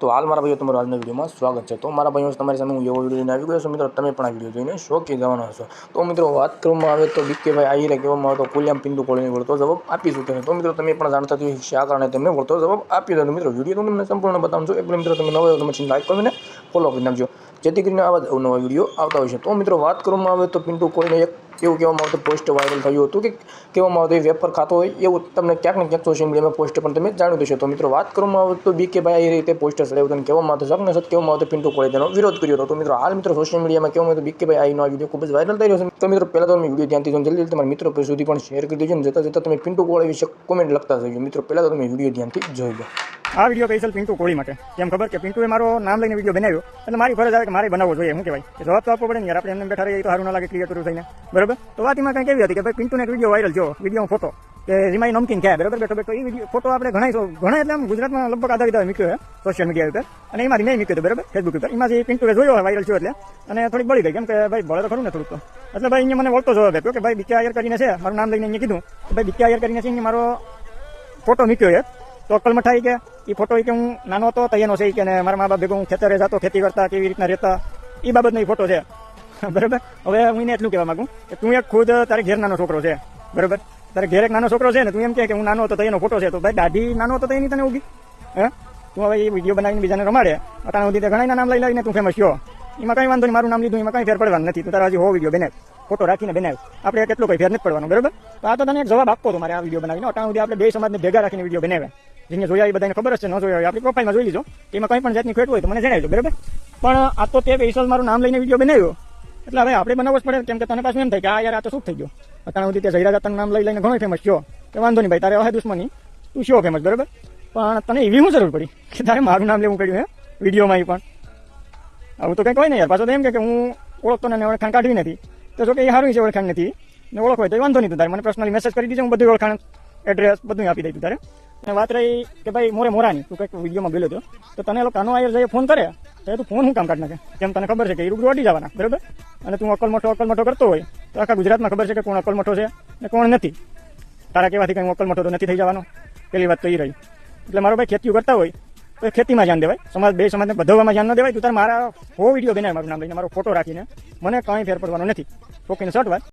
તો હાલ મારા ભાઈઓ તમારું આજના વિડીયોમાં સ્વાગત છે. તો મારા ભાઈઓ તમારી સામે હું એવો વીડિયો લઈને આવી ગયો છું. મિત્રો, તમે પણ આ વીડિયો જોઈને શોખી જવાના હશો તો મિત્રો, વાત કરવામાં આવે તો બીકેભાઈ આહીરે કહેવામાં આવે તો કુલ્યામ પિંદુ કોળીને વળતો જવાબ આપી છે. તો મિત્રો, તમે પણ જાણતા થયું શા કારણે તેમને વળતો જવાબ આપી દો મિત્રો, વીડિયો તો તમને સંપૂર્ણ બતાવું છું. એટલે મિત્રો, તમે નવો તમે લાઈક કરીને ફોલો કરી નાખજો. જેથી કરીને આવા જ વીડિયો આવતા હોય છે. તો મિત્રો, વાત કરવામાં આવે તો પિન્ટુ કોઈને એક એવું કહેવામાં આવતું પોસ્ટ વાયરલ થયું હતું કે કહેવામાં આવતું એ વેપર ખાતો હોય એવું તમને ક્યાંક ને ક્યાંક સોશિયલ મીડિયામાં પોસ્ટ પણ તમે જાણ્યું હશે. તો મિત્રો, વાત કરવામાં આવે તો બીકે ભાઈ એ રીતે પોસ્ટ ચડાવ્યું હતું કહેવામાં આવતું સક ને સત કહેવામાં આવતું પિન્ટુ કોળે તેનો વિરોધ કર્યો હતો. તો મિત્રો, હાલ મિત્રો સોશિયલ મીડિયામાં કહેવામાં આવતું બીકે ભાઈ આઈનો આ વીડિયો ખૂબ જ વાયરલ થઈ રહ્યો છે. તો મિત્રો, પહેલાં તો તમે વીડિયો ધ્યાનથી જલ્દી તમારા મિત્રો સુધી પણ શેર કરી દેજો ને જતાં જતાં તમે પિન્ટુ કોળે વિશે કોમેન્ટ લખતા જજો. મિત્રો, પહેલાં તો તમે વીડિયો ધ્યાનથી જોઈ લો આ વીડિયો સ્પેશિયલ પિન્ટુ કોળી માટે. કેમ ખબર કે પિન્ટુએ મારો નામ લઈને વીડિયો બનાવ્યો એટલે મારી ફરજ આવે કે મારે બનાવવો જોઈએ, શું કહેવાય? જવાબ તો આપવો પડે ને યાર, આપણે એમને બેઠા રહીએ તો સારું ના લાગે ક્લિયર કરું થઈને. બરાબર? તો વાત એમાં કંઈક એવી હતી કે ભાઈ પિન્ટુને એક વીડિયો વાયરલ જો વીડિયો ફોટો, કે રીમાઈ નમકીન ક્યાં? બરાબર? બેઠો બેઠો, એ વીડિયો, ફોટો આપણે ઘણા ઘણા એટલે આમ ગુજરાતમાં લગભગ આધારિત મૂક્યો છે સોશિયલ મીડિયા ઉપર. અને એમાંથી મેં મૂક્યો હતો, બરાબર? ફેસબુક ઉપર. એમાંથી પિન્ટુએ જોયો હોય, વાયરલ થયો એટલે. અને થોડીક બળી ગઈ, કેમ કે ભાઈ બળે તો ખરું ને થોડુંક એટલે ભાઈ અહીંયા મને વળતો જવાબ આપ્યો કે ભાઈ બીકે આયર કરીને છે, મારું નામ લઈને અહીંયા કીધું. કે ભાઈ બીકે આયર કરીને છે, અહીંયા મારો ફોટો મૂક્યો છે. તો અક્કલ મઠાઈ કે એ ફોટો કે હું નાનો હતો તૈયાનો છે ઈ કે મારા મા બાપ ભેગું ખેતરે જતો, ખેતી કરતા, કેવી રીતના રહેતા એ બાબતનો એ ફોટો છે. બરાબર? હવે હું એને એટલું કહેવા માંગુ કે તું એક ખુદ તારે ઘેર નાનો છોકરો છે. બરાબર? તારે ઘેર એક નાનો છોકરો છે ને, તું એમ કે હું નાનો હતો તો એનો ફોટો છે. તો ભાઈ દાઢી નાનો હતો તો એની તને ઉગી હે? તું હવે એ વીડિયો બનાવીને બીજાને રમાડે. અટાણા સુધી તે ઘણા નામ લઈ લઈને તું ફેમસ છો એમાં કંઈ વાંધો નહીં, મારું નામ લીધું, એમાં કંઈ ફેર પડવાનું નથી. તું તારા હજી હો વીડિયો બનાવ. ફોટો રાખીને બનાવ. આપણે કેટલો કંઈ ફેર નથી પડવાનો, બરાબર? તો આ તો તને એક જવાબ આપતો તો મારે આ વીડિયો બનાવીને. અટાણા સુધી આપણે બે સમાજને ભેગા રાખીને વીડિયો બનાવે જેને જોયા એ બધાને ખબર જ છે, ન જોયા હોય, આપણી પ્રોફાઇલમાં જોઈ લીજો. એમાં કંઈ પણ જાતની ખોટ હોય તો મને જણાવજો, બરાબર? પણ આ તો તે સ્પેશિયલ મારું નામ લઈને વીડિયો બનાવ્યો. એટલે હવે આપણે બનાવવો જ પડે, કેમ કે તને પાછું એમ થાય કે આ યાર, આ તો શું થઈ ગયો? અત્યાર સુધી તે જયરા તારું નામ લઈ લઈને ઘણો ફેમસ છો કે વાંધો નહીં ભાઈ, તારે હવે દુશ્મની. તું શો ફેમસ બરાબર? પણ તને એવી હું જરૂર પડી કે તારે મારું નામ લેવું પડ્યું, હે? વિડીયોમાં પણ. આવું તો કંઈક હોય ને યાર. પાછો તો એમ કે હું ઓળખતો ને ઓળખાણ કાઢવી નથી. તો જો કે એ સારું છે ઓળખાણ નથી. ને ઓળખ હોય તો વાંધો નહીં તું તારે. મને પર્સનલી મેસેજ કરી દીધો હું બધું ઓળખાણ એડ્રેસ બધું આપી દઈ તું તારે. અને વાત રહી કે ભાઈ મોરે મોરાની, તું કંઈક વિડીયોમાં ગયેલો હતો તો તને લોકો કાનો આયર જઈએ ફોન કરે, તો તું ફોન હું કામ કાઢ નાખે? કેમ તને ખબર છે કે એ રૂબરૂ અડી જવાના, બરાબર? અને તું અકલ મોટો અકલ મોટો કરતો હોય, તો આખા ગુજરાતમાં ખબર છે કે કોણ અકલ મોટો છે ને કોણ નથી. તારા કહેવાથી કંઈ અકલ મોટો તો નથી થઈ જવાનો? પેલી વાત તો એ રહી. એટલે મારો ભાઈ ખેતીઓ કરતા હોય, તો ખેતીમાં ધ્યાન દેવાય. સમાજ, બે સમાજને બધવામાં ધ્યાન ન દેવાય. તું તારે મારા હો વીડિયો બનાવે મારું નામ લઈને મારો ફોટો રાખીને મને કાંઈ ફેર પડવાનો નથી. ઓકે, ને શર્ટ વાત.